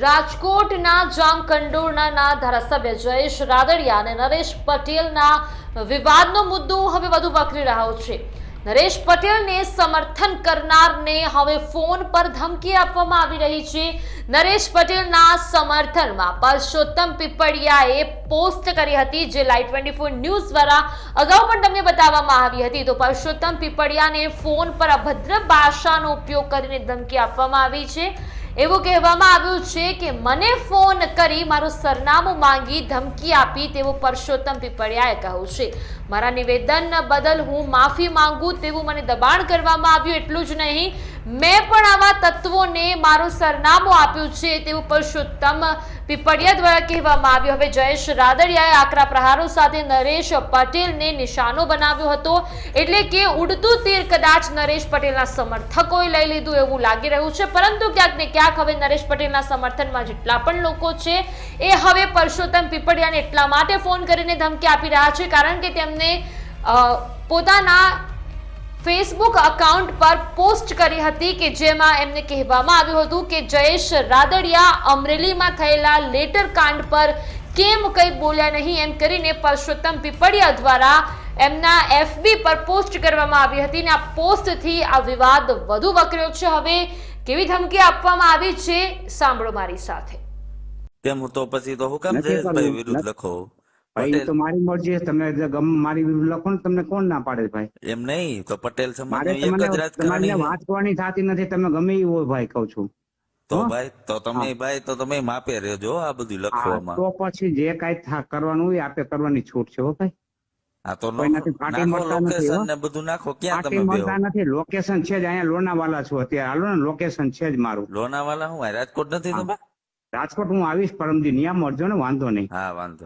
રાજકોટના જામકંડોરણાના ધારાસભ્ય જયેશ રાદડિયા અને નરેશ પટેલના વિવાદનો મુદ્દો હવે વધુ વકરી રહ્યો છે. નરેશ પટેલને સમર્થન કરનારને હવે ફોન પર ધમકી આપવામાં આવી રહી છે. નરેશ પટેલના સમર્થનમાં પરસોત્તમ પીપળિયાએ પોસ્ટ કરી હતી, જે લાઈવ ટ્વેન્ટી ફોર ન્યૂઝ દ્વારા અગાઉ પણ તમને બતાવવામાં આવી હતી. તો પરસોત્તમ પીપળિયાને ફોન પર અભદ્ર ભાષાનો ઉપયોગ કરીને ધમકી આપવામાં આવી છે. એવું કહેવામાં આવ્યું છે કે મને ફોન કરી મારું સરનામું માંગી ધમકી આપી તેવું પરસોત્તમ પીપળિયાએ કહ્યું છે. મારા નિવેદન બદલ હું માફી માંગુ તેવું મને દબાણ કરવામાં આવ્યું એટલું જ નહીં મેં પણ આવા તત્વોને મારું સરનામું આપ્યું છે તેવું પુરુષોત્તમ પીપળિયા દ્વારા કહેવામાં આવ્યું. હવે જયેશ રાદડિયાએ આકરા પ્રહારો સાથે નરેશ પટેલને નિશાનો બનાવ્યો હતો. એટલે કે ઉડતું તીર કદાચ નરેશ પટેલના સમર્થકોએ લઈ લીધું એવું લાગી રહ્યું છે. પરંતુ ક્યાંક ને ક્યાંક હવે નરેશ પટેલના સમર્થનમાં જેટલા પણ લોકો છે, એ હવે પરસોત્તમ પીપળિયાને એટલા માટે ફોન કરીને ધમકી આપી રહ્યા છે કારણ કે તેમને પોતાના ફેસબુક અકાઉન્ટ પર પોસ્ટ કરી હતી કે જેમાં એમને કહેવામાં આવ્યું હતું કે જયેશ રાદડિયા અમરેલીમાં થયેલા લેટર કાંડ પર કેમ કંઈ બોલ્યા નહીં એમ કરીને પરસોત્તમ પીપળિયા દ્વારા એમના એફબી પર પોસ્ટ કરવામાં આવી હતી અને આ પોસ્ટથી આ વિવાદ વધુ વકર્યો છે. હવે કેવી ધમકી આપવામાં આવી છે? સાંભળો મારી સાથે. કેમ તો પછી તો હું કામ જયેશભાઈ વિરુદ્ધ લખો? ભાઈ તો મારી મરજી તમે ગમ મારી લખો ને તમને કોણ ના પાડે ભાઈ? એમ નહીં તો પટેલ સમાજ તમારી વાત કરવાની થતી નથી તમે ગમે એવું હોય ભાઈ કઉ છું. તો ભાઈ તો તમે ભાઈ તો તમે માપે રહેજો આ બધું લખવામાં. તો પછી જે કઈ કરવાનું હોય આપે કરવાની છૂટ છે હો ભાઈ. આ તો લોકેશન ને બધું નાખો ક્યાં તમે મળતા નથી લોકેશન છે જ અહીંયા લોનાવાલા છું અત્યારે. હાલો ને લોકેશન છે જ મારું. લોનાવાલા હું રાજકોટ નથી તમે? રાજકોટ હું આવીશ પરમજી નિયમ મળજો ને વાંધો નહીં. હા વાંધો.